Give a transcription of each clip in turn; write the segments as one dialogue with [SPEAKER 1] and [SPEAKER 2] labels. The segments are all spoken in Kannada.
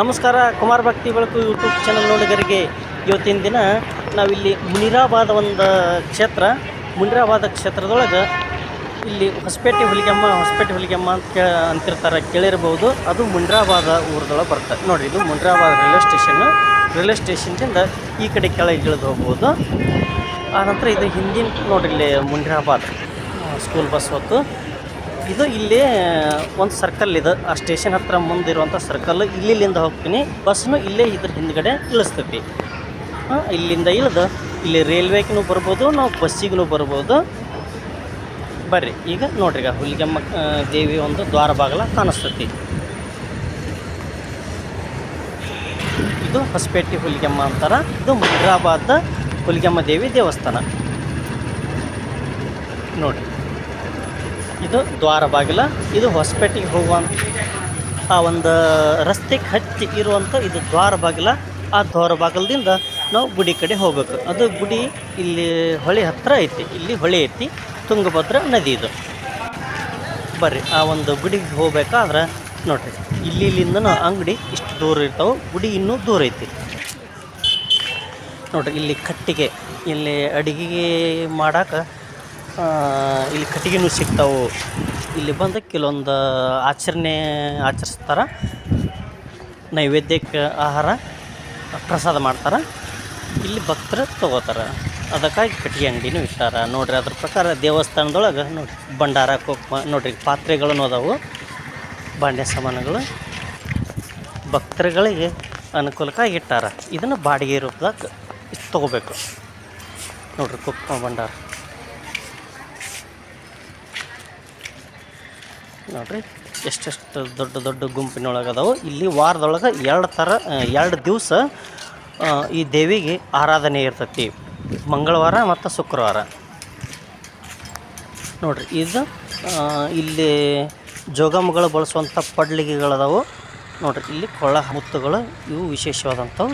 [SPEAKER 1] ನಮಸ್ಕಾರ, ಕುಮಾರ್ ಭಕ್ತಿ ಬೆಳಕು ಯೂಟ್ಯೂಬ್ ಚಾನಲ್ ನೋಡಿಗರಿಗೆ. ಇವತ್ತಿನ ದಿನ ನಾವಿಲ್ಲಿ ಮುನಿರಾಬಾದ ಒಂದು ಕ್ಷೇತ್ರ, ಮುನಿರಾಬಾದ ಕ್ಷೇತ್ರದೊಳಗೆ ಇಲ್ಲಿ ಹೊಸಪೇಟೆ ಹುಲಿಗೆಮ್ಮ ಹೊಸಪೇಟೆ ಹುಲಿಗೆಮ್ಮ ಅಂತ ಕೇ ಅಂತಿರ್ತಾರೆ, ಕೇಳಿರ್ಬೋದು. ಅದು ಮುಂಡ್ರಾಬಾದ ಊರದೊಳಗೆ ಬರ್ತದೆ ನೋಡಿ ಇದು ಮುಂಡ್ರಾಬಾದ ರೈಲ್ವೆ ಸ್ಟೇಷನ್ನು ರೈಲ್ವೆ ಸ್ಟೇಷನ್ದಿಂದ ಈ ಕಡೆ ಕೆಳಗೆ ಇಳಿದು ಹೋಗ್ಬೋದು. ಆನಂತರ ಇದು ಹಿಂದಿನ ನೋಡ್ರಿ ಇಲ್ಲಿ ಮುಂಡ್ರಾಬಾದ್ ಸ್ಕೂಲ್ ಬಸ್ ಹೊತ್ತು. ಇದು ಇಲ್ಲಿ ಒಂದು ಸರ್ಕಲ್ ಇದು. ಆ ಸ್ಟೇಷನ್ ಹತ್ರ ಮುಂದಿರುವಂಥ ಸರ್ಕಲ್ ಇಲ್ಲಿಂದ ಹೋಗ್ತೀನಿ. ಬಸ್ನು ಇಲ್ಲೇ ಇದ್ರ ಹಿಂದ್ಗಡೆ ಇಳಿಸ್ತೈತಿ ಇಲ್ಲಿಂದ ಇಳಿದು ಇಲ್ಲಿ ರೈಲ್ವೆಗೂ ಬರ್ಬೋದು, ನಾವು ಬಸ್ಸಿಗೂ ಬರ್ಬೋದು. ಬರ್ರಿ, ಈಗ ನೋಡ್ರಿ, ಈಗ ಹುಲಿಗೆಮ್ಮ ದೇವಿ ಒಂದು ದ್ವಾರ ಬಾಗಲ ಕಾಣಿಸ್ತೈತಿ. ಇದು ಹೊಸಪೇಟೆ ಹುಲಿಗೆಮ್ಮ ಅಂತಾರ. ಇದು ಮುದ್ರಾಬಾದ್ ಹುಲಿಗೆಮ್ಮ ದೇವಿ ದೇವಸ್ಥಾನ. ನೋಡ್ರಿ. ಇದು ದ್ವಾರ ಬಾಗಿಲ, ಇದು ಹೊಸಪೇಟೆಗೆ ಹೋಗುವಂಥ ಆ ಒಂದು ರಸ್ತೆಗೆ ಹತ್ತಿ ಇರುವಂಥ ಇದು ದ್ವಾರ ಬಾಗಿಲ. ಆ ದ್ವಾರ ಬಾಗಿಲದಿಂದ ನಾವು ಗುಡಿ ಕಡೆ ಹೋಗ್ಬೇಕು. ಅದು ಗುಡಿ ಇಲ್ಲಿ ಹೊಳೆ ಹತ್ತಿರ ಐತಿ. ಇಲ್ಲಿ ಹೊಳೆ ಐತಿ, ತುಂಗಭದ್ರಾ ನದಿ ಇದು. ಬರ್ರಿ, ಆ ಒಂದು ಗುಡಿಗೆ ಹೋಗ್ಬೇಕಾದ್ರೆ ನೋಡ್ರಿ ಇಲ್ಲಿ ಇಲ್ಲಿಂದನೂ ಅಂಗಡಿ ಇಷ್ಟು ದೂರ ಇರ್ತಾವೆ. ಗುಡಿ ಇನ್ನೂ ದೂರ ಐತಿ. ನೋಡ್ರಿ, ಇಲ್ಲಿ ಕಟ್ಟಿಗೆ, ಇಲ್ಲಿ ಅಡುಗೆ ಮಾಡಕ್ಕೆ ಇಲ್ಲಿ ಕಟ್ಟಿಗೆನೂ ಸಿಗ್ತಾವೆ. ಇಲ್ಲಿ ಬಂದು ಕೆಲವೊಂದು ಆಚರಣೆ ಆಚರಿಸ್ತಾರೆ. ನೈವೇದ್ಯಕ್ಕೆ ಆಹಾರ, ಪ್ರಸಾದ ಮಾಡ್ತಾರೆ. ಇಲ್ಲಿ ಭಕ್ತರು ತೊಗೋತಾರೆ. ಅದಕ್ಕಾಗಿ ಕಟ್ಟಿಗೆ ಅಂಗಡಿನೂ ಇಟ್ಟಾರ. ನೋಡ್ರಿ ಅದ್ರ ಪ್ರಕಾರ ದೇವಸ್ಥಾನದೊಳಗೆ ನೋಡಿ ಭಂಡಾರ ಕೊಪ್ಪ ನೋಡ್ರಿ ಪಾತ್ರೆಗಳನ್ನು ಅದಾವು. ಬಾಂಡೆ ಸಾಮಾನುಗಳು ಭಕ್ತರುಗಳಿಗೆ ಅನುಕೂಲಕ್ಕಾಗಿ ಇಟ್ಟಾರ. ಇದನ್ನು ಬಾಡಿಗೆ ರೂಪದಾಗ ತೊಗೋಬೇಕು. ನೋಡ್ರಿ ಕೊಪ್ಪ ಭಂಡಾರ. ನೋಡ್ರಿ, ಎಷ್ಟೆಷ್ಟು ದೊಡ್ಡ ದೊಡ್ಡ ಗುಂಪಿನೊಳಗೆ ಇಲ್ಲಿ ವಾರದೊಳಗೆ ಎರಡು ಥರ ಎರಡು ದಿವಸ ಈ ದೇವಿಗೆ ಆರಾಧನೆ ಇರ್ತೈತಿ. ಮಂಗಳವಾರ ಮತ್ತು ಶುಕ್ರವಾರ. ನೋಡಿರಿ, ಇದು ಇಲ್ಲಿ ಜೋಗಮ್ಮಗಳು ಬಳಸುವಂಥ ಪಡ್ಲಿಗೆಗಳದಾವು. ನೋಡಿರಿ, ಇಲ್ಲಿ ಕೊಳ್ಳ ಮುತ್ತುಗಳು ಇವು ವಿಶೇಷವಾದಂಥವು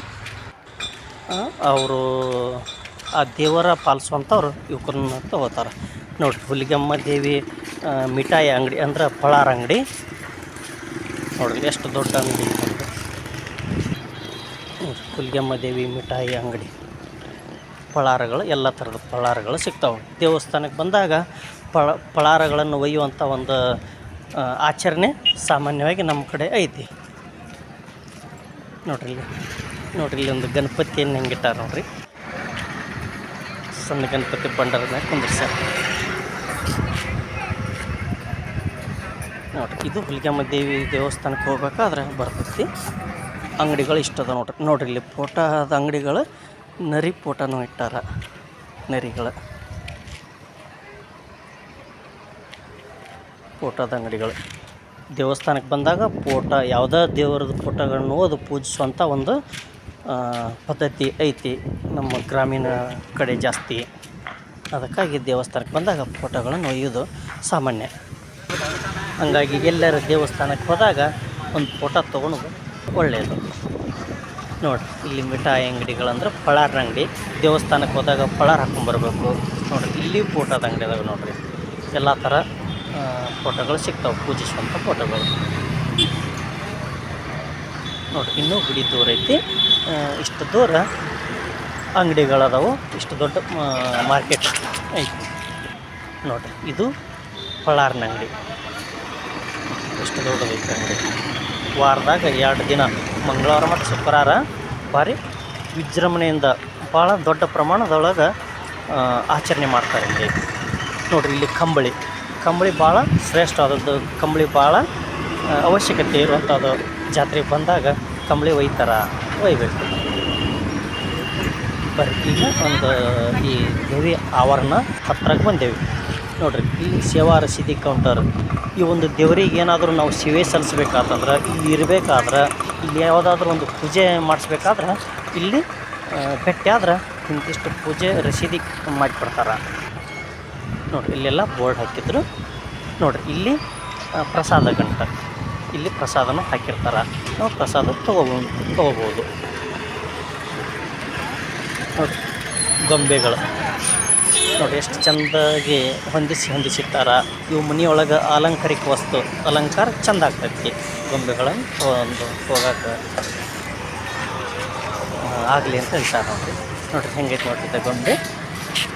[SPEAKER 1] ಅವರು, ಆ ದೇವರ ಪಾಲಿಸುವಂಥವ್ರು ಇವಕ್ಕನ್ನ ತಗೋತಾರೆ ನೋಡಿರಿ, ಹುಲಿಗಮ್ಮ ದೇವಿ ಮಿಠಾಯಿ ಅಂಗಡಿ ಅಂದ್ರೆ ಪಳಾರ ಅಂಗಡಿ. ನೋಡಿರಿ, ಎಷ್ಟು ದೊಡ್ಡ ಅಂಗಡಿ ಕುಲ್ಗೆಮ್ಮ ದೇವಿ ಮಿಠಾಯಿ ಅಂಗಡಿ. ಫಳಾರಗಳು ಎಲ್ಲ ಥರದ ಪಳಾರಗಳು ಸಿಗ್ತಾವೆ. ದೇವಸ್ಥಾನಕ್ಕೆ ಬಂದಾಗ ಪಳ, ಪಳಾರಗಳನ್ನು ಒಯ್ಯುವಂಥ ಒಂದು ಆಚರಣೆ ಸಾಮಾನ್ಯವಾಗಿ ನಮ್ಮ ಕಡೆ ಐತಿ. ನೋಡ್ರಿ ಇಲ್ಲಿ ನೋಡ್ರಿ ಇಲ್ಲಿ ಒಂದು ಗಣಪತಿಯನ್ನು ಹೆಂಗಿಟ್ಟಾರ ನೋಡ್ರಿ. ಸಣ್ಣ ಗಣಪತಿ ಬಂಡರ ಕುಂದಿರ್ಸ್ಯಾರ. ನೋಡ್ರಿ, ಇದು ಹುಲಿಗೆಮ್ಮ ದೇವಿ ದೇವಸ್ಥಾನಕ್ಕೆ ಹೋಗ್ಬೇಕಾದ್ರೆ ಬರ್ತೈತಿ. ಅಂಗಡಿಗಳು ಇಷ್ಟದ ನೋಡ್ರಿ. ನೋಡ್ರಿ, ಇಲ್ಲಿ ಫೋಟೋದ ಅಂಗಡಿಗಳು, ನರಿ ಫೋಟೋನು ಇಟ್ಟಾರ. ನರಿಗಳು. ಫೋಟೋದ ಅಂಗಡಿಗಳು. ದೇವಸ್ಥಾನಕ್ಕೆ ಬಂದಾಗ ಫೋಟೋ ಯಾವುದೇ ದೇವರದ ಫೋಟೋಗಳನ್ನು ಅದು ಪೂಜಿಸುವಂಥ ಒಂದು ಪದ್ಧತಿ ಐತಿ ನಮ್ಮ ಗ್ರಾಮೀಣ ಕಡೆ ಜಾಸ್ತಿ. ಅದಕ್ಕಾಗಿ ದೇವಸ್ಥಾನಕ್ಕೆ ಬಂದಾಗ ಫೋಟೋಗಳನ್ನು ಒಯ್ಯೋದು ಸಾಮಾನ್ಯ. ಹಂಗಾಗಿ ಎಲ್ಲರ ದೇವಸ್ಥಾನಕ್ಕೆ ಹೋದಾಗ ಒಂದು ಫೋಟೋ ತೊಗೊಂಡು ಒಳ್ಳೆಯದು ನೋಡಿ ಇಲ್ಲಿ ಮಿಠಾಯಿ ಅಂಗಡಿಗಳಂದ್ರೆ ಪಳಾರ ಅಂಗಡಿ. ದೇವಸ್ಥಾನಕ್ಕೆ ಹೋದಾಗ ಪಳಾರ ಹಾಕೊಂಡ್ಬರ್ಬೇಕು ನೋಡಿರಿ, ಇಲ್ಲಿ ಫೋಟೋದ ಅಂಗಡಿ ಅದಾವೆ ನೋಡಿರಿ. ಎಲ್ಲ ಥರ ಫೋಟೋಗಳು ಸಿಗ್ತಾವೆ, ಪೂಜಿಸುವಂಥ ಫೋಟೋಗಳು. ನೋಡಿ ಇನ್ನೂ ಗುಡಿ ದೂರ ಐತಿ. ಇಷ್ಟು ದೂರ ಅಂಗಡಿಗಳದಾವು, ಇಷ್ಟು ದೊಡ್ಡ ಮಾರ್ಕೆಟ್ ಐತಿ. ನೋಡಿರಿ, ಇದು ಪಳಾರ್ನ ಅಂಗಡಿ. ಎಷ್ಟು ದೊಡ್ಡದೈತೆ ಅಂಗಡಿ ವಾರದಾಗ ಎರಡು ದಿನ, ಮಂಗಳವಾರ ಮತ್ತು ಶುಕ್ರವಾರ ಭಾರಿ ವಿಜೃಂಭಣೆಯಿಂದ ಭಾಳ ದೊಡ್ಡ ಪ್ರಮಾಣದೊಳಗೆ ಆಚರಣೆ ಮಾಡ್ತಾರೆ ಇಲ್ಲಿ. ನೋಡಿರಿ ಇಲ್ಲಿ ಕಂಬಳಿ. ಕಂಬಳಿ ಭಾಳ ಶ್ರೇಷ್ಠವಾದದ್ದು. ಕಂಬಳಿ ಭಾಳ ಅವಶ್ಯಕತೆ ಇರುವಂಥದ್ದು ಜಾತ್ರೆಗೆ ಬಂದಾಗ ಕಂಬಳಿ ಒಯ್ತಾರ, ಒಯ್ಬೇಕು. ಬರ್ರಿ ಈಗ ಒಂದು ಈ ದೇವಿ ಆವರಣ ಹತ್ತಿರಕ್ಕೆ ಬಂದೇವಿ. ನೋಡ್ರಿ. ಇಲ್ಲಿ ಸೇವಾ ರಸೀದಿ ಕೌಂಟರ್ ಈ ಒಂದು ದೇವರಿಗೆ ಏನಾದರೂ ನಾವು ಸೇವೆ ಸಲ್ಲಿಸ್ಬೇಕಾತಂದ್ರೆ, ಇಲ್ಲಿ ಇರಬೇಕಾದ್ರೆ, ಇಲ್ಲಿ ಯಾವುದಾದ್ರೂ ಒಂದು ಪೂಜೆ ಮಾಡಿಸ್ಬೇಕಾದ್ರೆ, ಇಲ್ಲಿ ಆದ್ರೆ ಇಂತಿಷ್ಟು ಪೂಜೆ ರಸೀದಿ ಮಾಡಿಕೊಡ್ತಾರೆ. ನೋಡಿರಿ, ಇಲ್ಲೆಲ್ಲ ಬೋರ್ಡ್ ಹಾಕಿದ್ರು. ನೋಡಿರಿ, ಇಲ್ಲಿ ಪ್ರಸಾದ ಗಂಟ. ಇಲ್ಲಿ ಪ್ರಸಾದನ ಹಾಕಿರ್ತಾರೆ. ನಾವು ಪ್ರಸಾದ ತೊಗೋಬೋದು. ತೊಗೋಬೋದು ಗೊಂಬೆಗಳು. ನೋಡಿ ಎಷ್ಟು ಚಂದಾಗಿ ಹೊಂದಿಸಿ ಹೊಂದಿಸಿಟ್ಟಾರ. ಇವು ಮನೆಯೊಳಗೆ ಅಲಂಕಾರಿಕ ವಸ್ತು. ಅಲಂಕಾರ ಚಂದ ಆಗ್ತೈತಿ. ಗೊಂಬೆಗಳನ್ನು ಒಂದು ಹೋಗಕ್ಕೆ ಆಗಲಿ ಅಂತ ಹೇಳ್ತಾರೆ ನೋಡಿರಿ. ನೋಡಿರಿ, ಹೆಂಗೈತೆ ನೋಡ್ರಿ ಗೊಂಬೆ.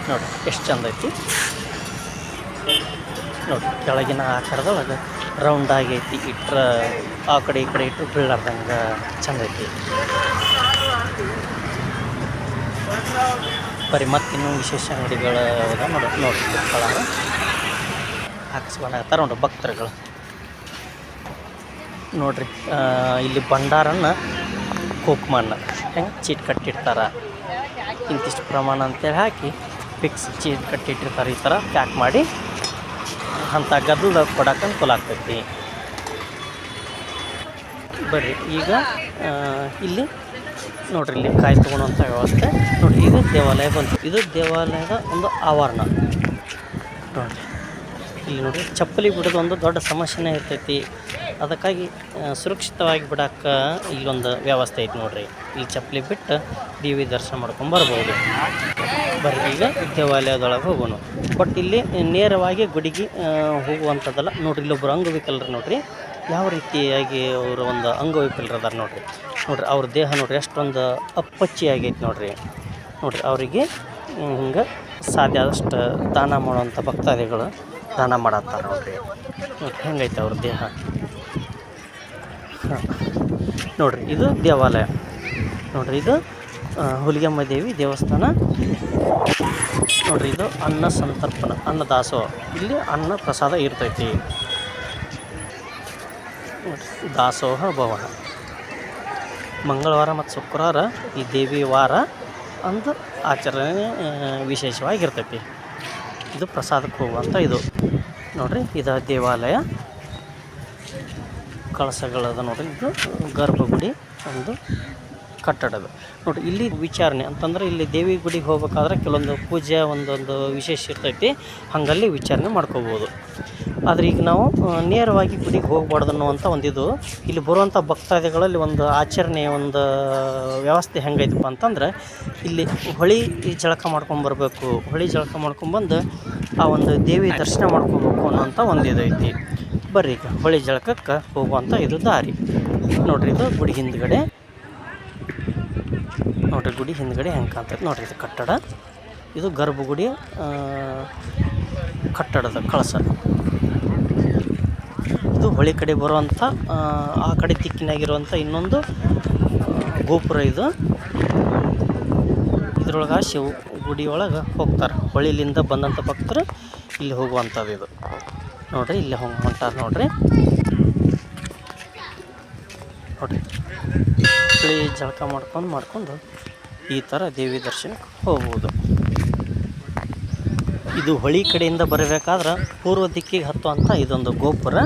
[SPEAKER 1] ನೋಡ್ರಿ, ಎಷ್ಟು ಚಂದ ಐತಿ. ನೋಡಿ ಕೆಳಗಿನ ಆಕಾರದೊಳಗೆ ರೌಂಡ್ ಆಗೈತಿ. ಇಟ್ರೆ, ಆ ಕಡೆ ಈ ಕಡೆ ಇಟ್ಟರು ಬೀಳಾರ್ದಂಗೆ ಚಂದ ಐತಿ. ಬರೀ ಮತ್ತಿನ್ನೂ ವಿಶೇಷ ಅಂಗಡಿಗಳು ನೋಡಿ ಕಳಾರ ಹಾಕಿಸ್ಕೊಂಡಾಗತ್ತಾರ ನೋಡ್ರಿ ಭಕ್ತರುಗಳು. ನೋಡ್ರಿ ಇಲ್ಲಿ ಭಂಡಾರನ್ನ ಕುಕ್ಮನ್ನ ಹೆಂಗೆ ಚೀಟ್ ಕಟ್ಟಿರ್ತಾರ? ಇಂತಿಷ್ಟು ಪ್ರಮಾಣ ಅಂತೇಳಿ ಹಾಕಿ ಫಿಕ್ಸ್ ಚೀಟ್ ಕಟ್ಟಿಟ್ಟಿರ್ತಾರೆ ಈ ಥರ ಪ್ಯಾಕ್ ಮಾಡಿ. ಅಂಥ ಗದ್ದಲ ಕೊಡಕ್ಕೆ ಅನುಕೂಲ ಆಗ್ತೈತಿ. ಬರ್ರಿ, ಈಗ ಇಲ್ಲಿ ನೋಡ್ರಿ, ಇಲ್ಲಿ ಕಾಯಿ ತೊಗೊಳುವಂಥ ವ್ಯವಸ್ಥೆ. ನೋಡಿ ಇದು ದೇವಾಲಯ ಬಂತು. ಇದು ದೇವಾಲಯದ ಒಂದು ಆವರಣ. ನೋಡ್ರಿ, ಇಲ್ಲಿ ನೋಡ್ರಿ, ಚಪ್ಪಲಿ ಬಿಡೋದು ಒಂದು ದೊಡ್ಡ ಸಮಸ್ಯೆನೇ ಇರ್ತೈತಿ. ಅದಕ್ಕಾಗಿ ಸುರಕ್ಷಿತವಾಗಿ ಬಿಡಕ್ಕೆ ಇಲ್ಲೊಂದು ವ್ಯವಸ್ಥೆ ಐತಿ ನೋಡ್ರಿ. ಇಲ್ಲಿ ಚಪ್ಪಲಿ ಬಿಟ್ಟು ದೇವಿ ದರ್ಶನ ಮಾಡ್ಕೊಂಡು ಬರ್ಬೋದು. ಬರ್ರಿ, ಈಗ ದೇವಾಲಯದೊಳಗೆ ಹೋಗೋಣ. ಬಟ್ ಇಲ್ಲಿ ನೇರವಾಗಿ ಗುಡಿಗೆ ಹೋಗುವಂಥದ್ದಲ್ಲ. ನೋಡ್ರಿ, ಇಲ್ಲೊಬ್ರು ಅಂಗವಿಕಲರು ನೋಡ್ರಿ. ಯಾವ ರೀತಿಯಾಗಿ ಅವರು ಒಂದು ಅಂಗವಿಕಲರು ಅದಾರ ನೋಡ್ರಿ. ನೋಡ್ರಿ, ಅವ್ರ ದೇಹ ನೋಡ್ರಿ, ಎಷ್ಟೊಂದು ಅಪ್ಪಚ್ಚಿ ಆಗೈತಿ ನೋಡ್ರಿ. ನೋಡ್ರಿ, ಅವರಿಗೆ ಹಿಂಗೆ ಸಾಧ್ಯ ಆದಷ್ಟು ದಾನ ಮಾಡುವಂಥ ಭಕ್ತಾದಿಗಳು ದಾನ ಮಾಡತ್ತಾರೆ ನೋಡ್ರಿ. ನೋಡ್ರಿ, ಹೆಂಗೈತೆ ಅವ್ರ ದೇಹ. ನೋಡ್ರಿ, ಇದು ದೇವಾಲಯ. ನೋಡ್ರಿ, ಇದು ಹುಲಿಗೆಮ್ಮ ದೇವಿ ದೇವಸ್ಥಾನ. ನೋಡ್ರಿ, ಇದು ಅನ್ನ ಸಂತರ್ಪಣ ಅನ್ನ ದಾಸೋಹ ಇಲ್ಲಿ ಅನ್ನ ಪ್ರಸಾದ ಇರ್ತೈತಿ. ದಾಸೋಹ ಭವನ. ಮಂಗಳವಾರ ಮತ್ತು ಶುಕ್ರವಾರ ಈ ದೇವಿ ವಾರ ಅಂದು ಆಚರಣೆ ವಿಶೇಷವಾಗಿರ್ತೈತಿ. ಇದು ಪ್ರಸಾದಕ್ಕೆ ಹೋಗುವಂಥ ಇದು. ನೋಡಿರಿ, ಇದು ದೇವಾಲಯ. ಕಳಸಗಳದ ನೋಡಿರಿ, ಇದು ಗರ್ಭಗುಡಿ ಒಂದು ಕಟ್ಟಡದ. ನೋಡಿರಿ, ಇಲ್ಲಿ ವಿಚಾರಣೆ ಅಂತಂದ್ರೆ ಇಲ್ಲಿ ದೇವಿ ಗುಡಿಗೆ ಹೋಗ್ಬೇಕಾದ್ರೆ ಕೆಲವೊಂದು ಪೂಜೆ, ಒಂದೊಂದು ವಿಶೇಷ ಇರ್ತೈತಿ. ಹಂಗಲ್ಲಿ ವಿಚಾರಣೆ ಮಾಡ್ಕೋಬೋದು. ಆದರೆ ಈಗ ನಾವು ನೇರವಾಗಿ ಗುಡಿಗೆ ಹೋಗ್ಬಾರ್ದು ಅನ್ನುವಂಥ ಒಂದು ಇದು ಇಲ್ಲಿ ಬರುವಂಥ ಭಕ್ತಾದಿಗಳಲ್ಲಿ ಒಂದು ಆಚರಣೆ ಒಂದು ವ್ಯವಸ್ಥೆ ಹೆಂಗೈತಪ್ಪ ಅಂತಂದ್ರೆ, ಇಲ್ಲಿ ಹೊಳಿ ಜಳಕ ಮಾಡ್ಕೊಂಬರ್ಬೇಕು ಹೊಳಿ ಜಳಕ ಮಾಡ್ಕೊಂಬಂದು ಆ ಒಂದು ದೇವಿ ದರ್ಶನ ಮಾಡ್ಕೊಬೇಕು ಅನ್ನೋಂಥ ಒಂದು ಇದು ಐತಿ ಬರ್ರಿ ಈಗ ಹೊಳಿ ಜಳಕಕ್ಕೆ ಹೋಗುವಂಥ ಇದು ದಾರಿ. ನೋಡ್ರಿ ಇದು ಗುಡಿ ಹಿಂದ್ಗಡೆ. ನೋಡ್ರಿ ಗುಡಿ ಹಿಂದ್ಗಡೆ ಹೆಂಗೆ ಕಾಣ್ತೈತೆ ನೋಡ್ರಿ ಇದು ಕಟ್ಟಡ. ಇದು ಗರ್ಭಗುಡಿ ಕಟ್ಟಡದ ಕಳಸ. ಇದು ಹೊಳೆ ಕಡೆ ಬರುವಂಥ ಆ, ಕಡೆ ದಿಕ್ಕಿನಾಗಿರುವಂಥ ಇನ್ನೊಂದು ಗೋಪುರ ಇದು. ಇದ್ರೊಳಗೆ ಶಿವ ಗುಡಿ ಒಳಗೆ ಹೋಗ್ತಾರೆ. ಹೊಳಿಲಿಂದ ಬಂದಂಥ ಭಕ್ತರು ಇಲ್ಲಿ ಹೋಗುವಂಥದ್ದು ಇದು. ನೋಡ್ರಿ ಇಲ್ಲಿ ಹೋಗಿ ಹೊಂಟಾರ ನೋಡ್ರಿ. ನೋಡ್ರಿ. ಹೊಳಿ ಜಳಕ ಮಾಡ್ಕೊಂಡು ಮಾಡ್ಕೊಂಡು ಈ ಥರ ದೇವಿ ದರ್ಶನಕ್ಕೆ ಹೋಗ್ಬೋದು. ಇದು ಹೊಳಿ ಕಡೆಯಿಂದ ಬರಬೇಕಾದ್ರೆ ಪೂರ್ವ ದಿಕ್ಕಿಗೆ ಹತ್ತುವಂಥ ಇದೊಂದು ಗೋಪುರ.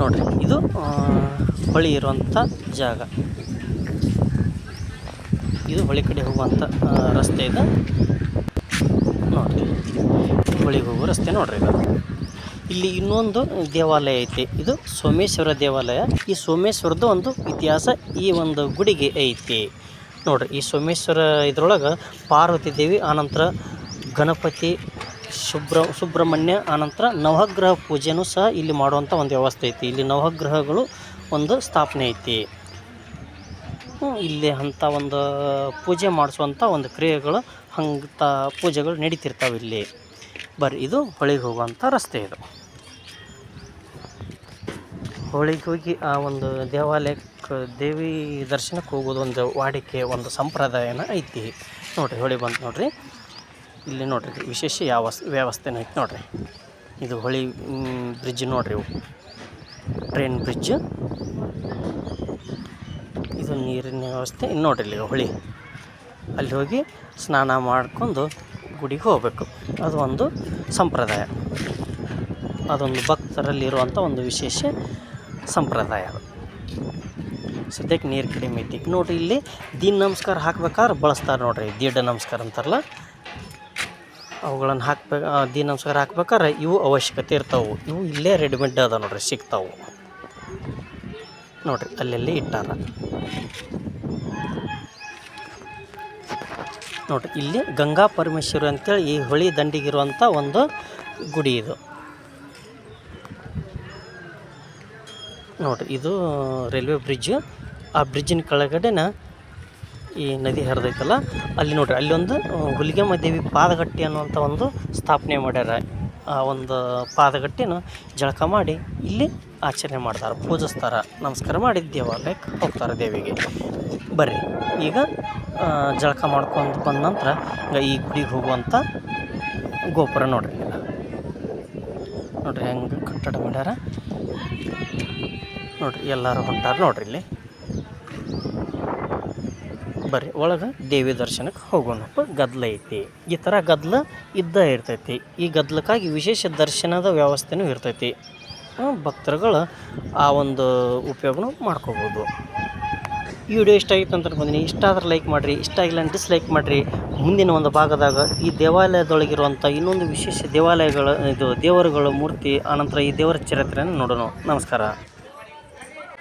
[SPEAKER 1] ನೋಡಿರಿ, ಇದು ಹೊಳಿ ಇರುವಂಥ ಜಾಗ. ಇದು ಹೊಳಿ ಕಡೆ ಹೋಗುವಂಥ ರಸ್ತೆ ಇದೆ. ನೋಡಿರಿ, ಹೊಳಿಗೆ ಹೋಗುವ ರಸ್ತೆ ನೋಡ್ರಿ ಇದು ಇಲ್ಲಿ ಇನ್ನೊಂದು ದೇವಾಲಯ ಐತಿ, ಇದು ಸೋಮೇಶ್ವರ ದೇವಾಲಯ. ಈ ಸೋಮೇಶ್ವರದ ಒಂದು ಇತಿಹಾಸ, ಈ ಒಂದು ಗುಡಿಗೆ ಐತಿ. ನೋಡ್ರಿ, ಈ ಸೋಮೇಶ್ವರ ಇದ್ರೊಳಗೆ ಪಾರ್ವತಿ ದೇವಿ, ಆನಂತರ ಗಣಪತಿ ಸುಬ್ರ ಸುಬ್ರಹ್ಮಣ್ಯ, ಆನಂತರ ನವಗ್ರಹ ಪೂಜೆನೂ ಸಹ ಇಲ್ಲಿ ಮಾಡುವಂಥ ಒಂದು ವ್ಯವಸ್ಥೆ ಐತಿ. ಇಲ್ಲಿ ನವಗ್ರಹಗಳು ಒಂದು ಸ್ಥಾಪನೆ ಐತಿ. ಇಲ್ಲಿ ಅಂಥ ಒಂದು ಪೂಜೆ ಮಾಡಿಸುವಂಥ ಒಂದು ಕ್ರಿಯೆಗಳು, ಹಂತ ಪೂಜೆಗಳು ನಡೀತಿರ್ತಾವೆ ಇಲ್ಲಿ. ಬರ್ರಿ ಇದು ಹೊಳಿಗೆ ಹೋಗುವಂಥ ರಸ್ತೆ ಇದು. ಹೊಳಿಗೆ ಹೋಗಿ ಆ ಒಂದು ದೇವಾಲಯಕ್ಕೆ ದೇವಿ ದರ್ಶನಕ್ಕೆ ಹೋಗೋದು ಒಂದು ವಾಡಿಕೆ, ಒಂದು ಸಂಪ್ರದಾಯನ ಐತಿ. ನೋಡಿರಿ ಹೊಳಿ ಬಂತು ನೋಡ್ರಿ. ಇಲ್ಲಿ ನೋಡ್ರಿ ವಿಶೇಷ ಯಾವ ವ್ಯವಸ್ಥೆನ ಐತೆ ನೋಡ್ರಿ. ಇದು ಹೊಳಿ ಬ್ರಿಡ್ಜ್ ನೋಡ್ರಿ ಇವು. ಟ್ರೈನ್ ಬ್ರಿಡ್ಜ್ ಇದು ನೀರಿನ ವ್ಯವಸ್ಥೆ. ಇನ್ನು ನೋಡ್ರಿ ಇಲ್ಲಿ ಹೊಳಿ. ಅಲ್ಲಿ ಹೋಗಿ ಸ್ನಾನ ಮಾಡ್ಕೊಂಡು ಗುಡಿಗೆ ಹೋಗಬೇಕು. ಅದು ಒಂದು ಸಂಪ್ರದಾಯ. ಅದೊಂದು ಭಕ್ತರಲ್ಲಿರುವಂಥ ಒಂದು ವಿಶೇಷ ಸಂಪ್ರದಾಯ. ಸದ್ಯಕ್ಕೆ ನೀರು ಕಡಿಮೆ ಐತಿ. ನೋಡ್ರಿ ಇಲ್ಲಿ ದೀನ್ ನಮಸ್ಕಾರ ಹಾಕ್ಬೇಕಾದ್ರೆ ಬಳಸ್ತಾರೆ ನೋಡ್ರಿ. ದೀಡ ನಮಸ್ಕಾರ ಅಂತಾರಲ್ಲ. ಅವುಗಳನ್ನು ಹಾಕ್ಬೇಕು ದೀನ್ ನಮಸ್ಕಾರ ಹಾಕ್ಬೇಕಾದ್ರೆ ಇವು ಅವಶ್ಯಕತೆ ಇರ್ತಾವೆ. ಇವು ಇಲ್ಲೇ ರೆಡಿಮೇಡ್ ಅದ ನೋಡ್ರಿ, ಸಿಗ್ತಾವೆ. ನೋಡ್ರಿ, ಅಲ್ಲೆಲ್ಲಿ ಇಟ್ಟಾರ. ನೋಡ್ರಿ, ಇಲ್ಲಿ ಗಂಗಾ ಪರಮೇಶ್ವರಿ ಅಂತೇಳಿ ಈ ಹೊಳಿ ದಂಡಿಗಿರುವಂಥ ಒಂದು ಗುಡಿ ಇದು. ನೋಡ್ರಿ, ಇದು ರೈಲ್ವೆ ಬ್ರಿಡ್ಜ್. ಆ ಬ್ರಿಡ್ಜಿನ ಕೆಳಗಡೆನ ಈ ನದಿ ಹರಿದೈತಲ್ಲ, ಅಲ್ಲಿ ನೋಡ್ರಿ, ಅಲ್ಲಿ ಒಂದು ಹುಲಿಗೆಮ್ಮ ದೇವಿ ಪಾದಗಟ್ಟಿ ಅನ್ನುವಂಥ ಒಂದು ಸ್ಥಾಪನೆ ಮಾಡ್ಯಾರ. ಆ ಒಂದು ಪಾದಗಟ್ಟಿನ ಜಳಕ ಮಾಡಿ ಇಲ್ಲಿ ಆಚರಣೆ ಮಾಡ್ತಾರೆ, ಪೂಜಿಸ್ತಾರೆ. ನಮಸ್ಕಾರ ಮಾಡಿ ದೇವಾಲಯಕ್ಕೆ ಹೋಗ್ತಾರೆ ದೇವಿಗೆ. ಬರ್ರಿ, ಈಗ ಜಳಕ ಮಾಡ್ಕೊಂಡು ಬಂದ ನಂತರ ಈ ಗುಡಿಗೆ ಹೋಗುವಂಥ ಗೋಪುರ ನೋಡ್ರಿ. ನೋಡ್ರಿ ಹೆಂಗೆ ಕಟ್ಟಡ ಮಾಡ್ಯಾರ. ನೋಡ್ರಿ, ಎಲ್ಲರೂ ಹೊಂಟಾರ ನೋಡ್ರಿ ಇಲ್ಲಿ. ಬರ್ರಿ, ಒಳಗೆ ದೇವಿ ದರ್ಶನಕ್ಕೆ ಹೋಗೋಣಪ್ಪ ಗದ್ಲ ಐತಿ. ಈ ಥರ ಗದ್ಲ ಇದ್ದ ಇರ್ತೈತಿ. ಈ ಗದ್ಲಕ್ಕಾಗಿ ವಿಶೇಷ ದರ್ಶನದ ವ್ಯವಸ್ಥೆನೂ ಇರ್ತೈತಿ. ಭಕ್ತರುಗಳು ಆ ಒಂದು ಉಪಯೋಗನೂ ಮಾಡ್ಕೋಬೋದು. ಈ ವಿಡಿಯೋ ಇಷ್ಟ ಆಗಿತ್ತು ಅಂತ ಬಂದಿನಿ. ಇಷ್ಟ ಆದ್ರೆ ಲೈಕ್ ಮಾಡಿರಿ. ಇಷ್ಟ ಆಗಿಲ್ಲ ಡಿಸ್ಲೈಕ್ ಮಾಡಿರಿ. ಮುಂದಿನ ಒಂದು ಭಾಗದಾಗ ಈ ದೇವಾಲಯದೊಳಗಿರುವಂಥ ಇನ್ನೊಂದು ವಿಶೇಷ ದೇವಾಲಯಗಳ, ಇದು ದೇವರುಗಳ ಮೂರ್ತಿ, ಆನಂತರ ಈ ದೇವರ ಚರಿತ್ರೆಯನ್ನು ನೋಡೋಣ. ನಮಸ್ಕಾರ.